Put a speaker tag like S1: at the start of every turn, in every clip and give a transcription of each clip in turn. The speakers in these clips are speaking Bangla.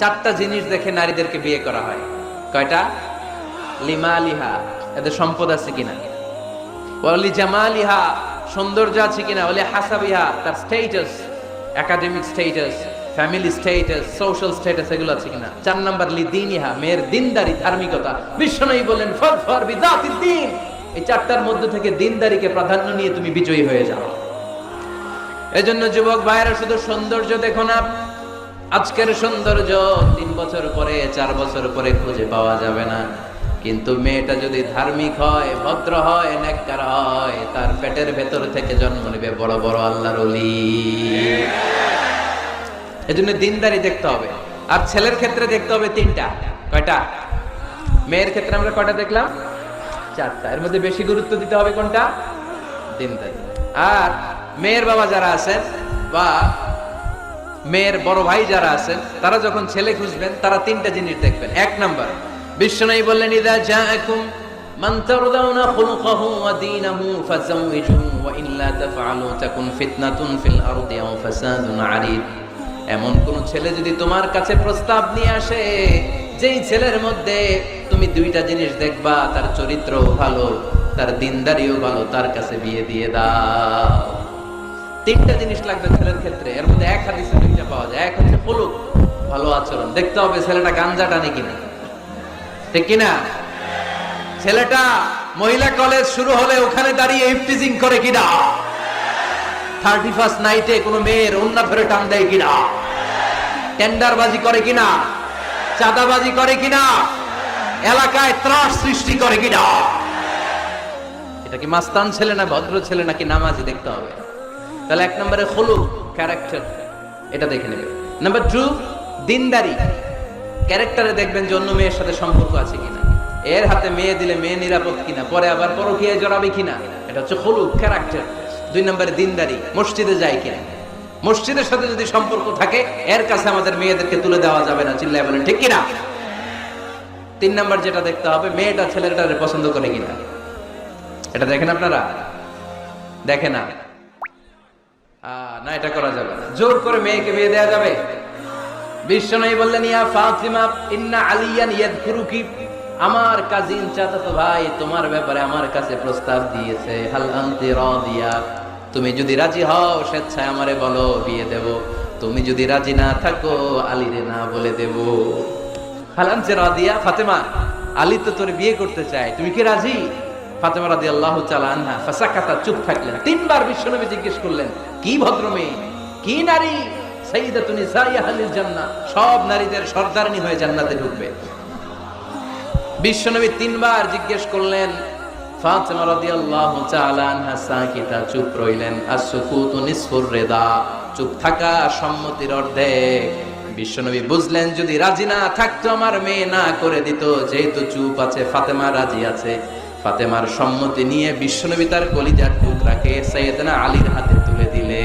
S1: চারটা জিনিস দেখে নারীদেরকে বিয়ে করা হয়। কয়টা? লিমালিহা। এদের সম্পদ আছে কিনা? ওয়ালি জামালিহা। সৌন্দর্য আছে কিনা? ওলি হাসাবিহা। তার status academic status family status social status এগুলো আছে কিনা? চার নাম্বার, লি মেয়ের দিনদারি, ধার্মিকতা। বিশ্বনবী বলেন ফর ফর এই চারটার মধ্যে থেকে দিনদারিকে প্রাধান্য নিয়ে তুমি বিজয়ী হয়ে যাও। এজন্য যুবক ভাইয়েরা, শুধু সৌন্দর্য দেখো না। আজকের সৌন্দর্য তিন বছর পরে, চার বছর পরে খুঁজে পাওয়া যাবে না। কিন্তু মেয়েটা যদি ধার্মিক হয়, ভদ্র হয় নেককার হয়, তার পেটের ভেতর থেকে জন্ম নেবে বড় বড় আল্লাহর অলি এজন্য দিনদারি দেখতে হবে। আর ছেলের ক্ষেত্রে দেখতে হবে তিনটা। কয়টা? মেয়ের ক্ষেত্রে আমরা কয়টা দেখলাম? চারটা। এর মধ্যে বেশি গুরুত্ব দিতে হবে কোনটা? দিনদারি। আর মেয়ের বাবা যারা আছেন বা মেয়ের বড় ভাই যারা আছেন তারা যখন ছেলে খুঁজবেন, তারা তিনটা জিনিস দেখবেন। এক নাম্বার, বিশ্বনবী বললেন, ইদা আও ফাসাদুন এমন কোন ছেলে যদি তোমার কাছে প্রস্তাব নিয়ে আসে, যেই ছেলের মধ্যে তুমি দুইটা জিনিস দেখবা, তার চরিত্র ভালো, তার দিনদারিও ভালো, তার কাছে বিয়ে দিয়ে দাও। তিনটা জিনিস লাগবে ছেলের ক্ষেত্রে। এর মধ্যে এক হাদিসে দুইটা পাওয়া যায়, এক হচ্ছে হলুক ভালো আচরণ। দেখতে হবে ছেলেটা গাঞ্জা টানে কিনা। ঠিক কিনা? ছেলেটা মহিলা কলেজ শুরু হলে ওখানে দাঁড়িয়ে ইফটিজিং করে কিনা থার্টি ফার্স্ট নাইটে কোনো মেয়ের অন্য ফেরে টান দেয় কিনা টেন্ডারবাজি করে কিনা? চাঁদাবাজি করে কিনা? এলাকায় ত্রাস সৃষ্টি করে কিনা এটা কি মাস্তান ছেলে না ভদ্র ছেলে নাকি নামাজি দেখতে হবে? তাহলে এক নম্বরে হলু ক্যারেক্টার এটা দেখে নেবে। নাম্বার টু দিনদারি। ক্যারেক্টারে দেখবেন যে অন্য মেয়ের সাথে সম্পর্ক আছে কিনা। এর হাতে মেয়ে দিলে মেয়ে নিরাপদ কিনা, পরে আবার পরকীয়ায় জড়াবে কিনা, এটা হচ্ছে হলু ক্যারেক্টার দুই নম্বরে দিনদারি, মসজিদে যায় কিনা। মসজিদের সাথে যদি সম্পর্ক থাকে, এর কাছে আমাদের মেয়েদেরকে তুলে দেওয়া যাবে না, চিল্লায় বলেন, ঠিক কিনা? তিন নাম্বার যেটা দেখতে হবে, মেয়েটা ছেলেটারে পছন্দ করে কিনা। এটা দেখেন আপনারা? দেখে না। না, এটা করা যাবে না। জোর করে মেয়েকে বিয়ে দেওয়া যাবে? বিশ্বনবী বললেন, ইয়া ফাতিমা, ইন্না আলিয়ান ইয়াদকুরুকি। আমার কাজিন চাচাতো ভাই তোমার ব্যাপারে আমার কাছে প্রস্তাব দিয়েছে, হাল আনতি রাদিয়া। তুমি যদি রাজি হও, স্বেচ্ছায় আমারে বলো, বিয়ে দেব। তুমি যদি রাজি না থাকো, আলীরে না বলে দেব। হাল আনতি রাদিয়া, ফাতেমা, আলী তো তোর বিয়ে করতে চায়। তুমি কি রাজি? ফাতেমা আল্লাহ চুপ থাকলেন। তিনবার বিশ্বনবী জিজ্ঞেস করলেন, কি ভদ্র মেয়ে কি নারী? সব নারীদের হয়ে জান্নাতে ঢুকবে। বিশ্বনবী তিনবার জিজ্ঞেস করলেন চুপ রইলেন? চুপ থাকা সম্মতির অর্ধেক। বিশ্বনবী বুঝলেন, যদি রাজি না থাকতো, আমার মেয়ে না করে দিত। যেহেতু চুপ আছে, ফাতেমা রাজি আছে। ফাতেমার সম্মতি নিয়ে বিশ্বনবী তার কলিজার টুকরাকে সৈয়দনা আলীর হাতে তুলে দিলে।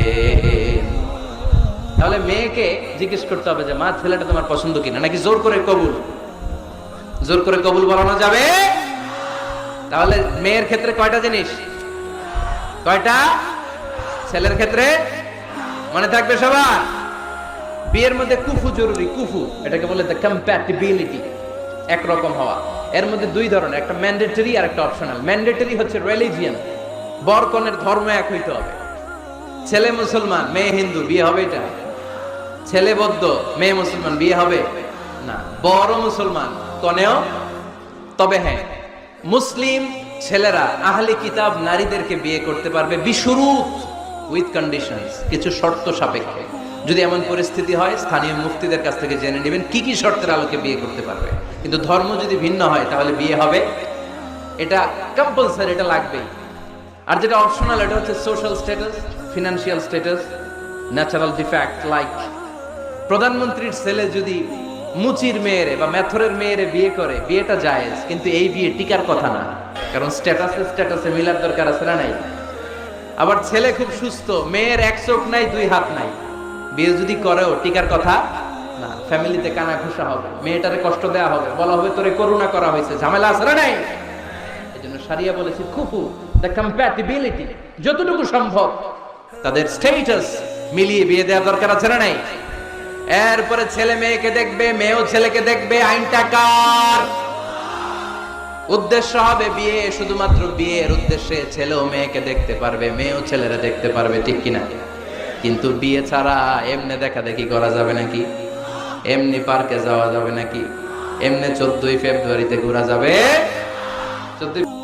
S1: তাহলে মেয়েকে জিজ্ঞেস করতে হবে যে, মা, ছেলেটা তোমার পছন্দ কিনা? নাকি জোর করে কবুল? জোর করে কবুল বলানো যাবে? তাহলে মেয়ের ক্ষেত্রে কয়টা জিনিস? কয়টা? ছেলের ক্ষেত্রে? মনে থাকবে সবার? বিয়ের মধ্যে কুফু জরুরি, কুফু, এটাকে বলে দ্য কম্প্যাটিবিলিটি একরকম হওয়া। এর মধ্যে দুই ধরনের, একটা ম্যান্ডেটরি আর একটা অপশনাল ম্যান্ডেটরি হচ্ছে রিলিজিয়ান বর কনের ধর্ম এক হইতে হবে। ছেলে মুসলমান, মেয়ে হিন্দু, বিয়ে হবে এটা। ছেলে বৌদ্ধ, মেয়ে মুসলমান, বিয়ে হবে? না। বড় মুসলমান, কনেও? তবে হ্যাঁ। মুসলিম ছেলেরা আহলে কিতাব নারীদেরকে বিয়ে করতে পারবে বিশুরুত উইথ কন্ডিশনস কিছু শর্ত সাপেক্ষে। যদি এমন পরিস্থিতি হয়, স্থানীয় মুফতিদের কাছ থেকে জেনে নেবেন কি কি শর্তের আলোকে বিয়ে করতে পারবে। কিন্তু ধর্ম যদি ভিন্ন হয়, তাহলে বিয়ে হবে। এটা কম্পালসারি এটা লাগবেই। আর যেটা অপশনাল এটা হচ্ছে social status financial status natural defect like প্রধানমন্ত্রীর ছেলে যদি মুচির মেয়েরে বা মেথরের মেয়েরে বিয়ে করে, বিয়েটা জায়েজ, কিন্তু এই বিয়ে টিকার কথা না। কারণ স্ট্যাটাসে স্ট্যাটাসে মিলার দরকার আছে না নাই? আবার ছেলে খুব সুস্থ, মেয়ের এক চোখ নাই, দুই হাত নাই। বিয়ে যদি করেও, টিকার কথা? না, ফ্যামিলিতে কানা ঘুষা হবে, মেয়েটারে কষ্ট দেওয়া হবে, বলা হবে তোরে করুণা করা হয়েছে, ঝামেলা আছে না নাই? এই জন্য সারিয়া বলেছে খুফু দ্য কম্প্যাটিবিলিটি যতটুকু সম্ভব, তাদের স্টেটাস মিলিয়ে বিয়ে দেওয়ার দরকার আছে না নাই? এরপরে ছেলে মেয়েকে দেখবে, মেয়েও ছেলেকে দেখবে আইনটা কার উদ্দেশ্য হবে বিয়ে, শুধুমাত্র বিয়ের উদ্দেশ্যে ছেলেও মেয়েকে দেখতে পারবে, মেয়েও ছেলেরা দেখতে পারবে, ঠিক কিনা? কিন্তু বিয়ে ছাড়া এমনি দেখা দেখি করা যাবে নাকি? এমনি পার্কে যাওয়া যাবে নাকি? এমনি চোদ্দই ফেব্রুয়ারিতে ঘোরা যাবে? চোদ্দই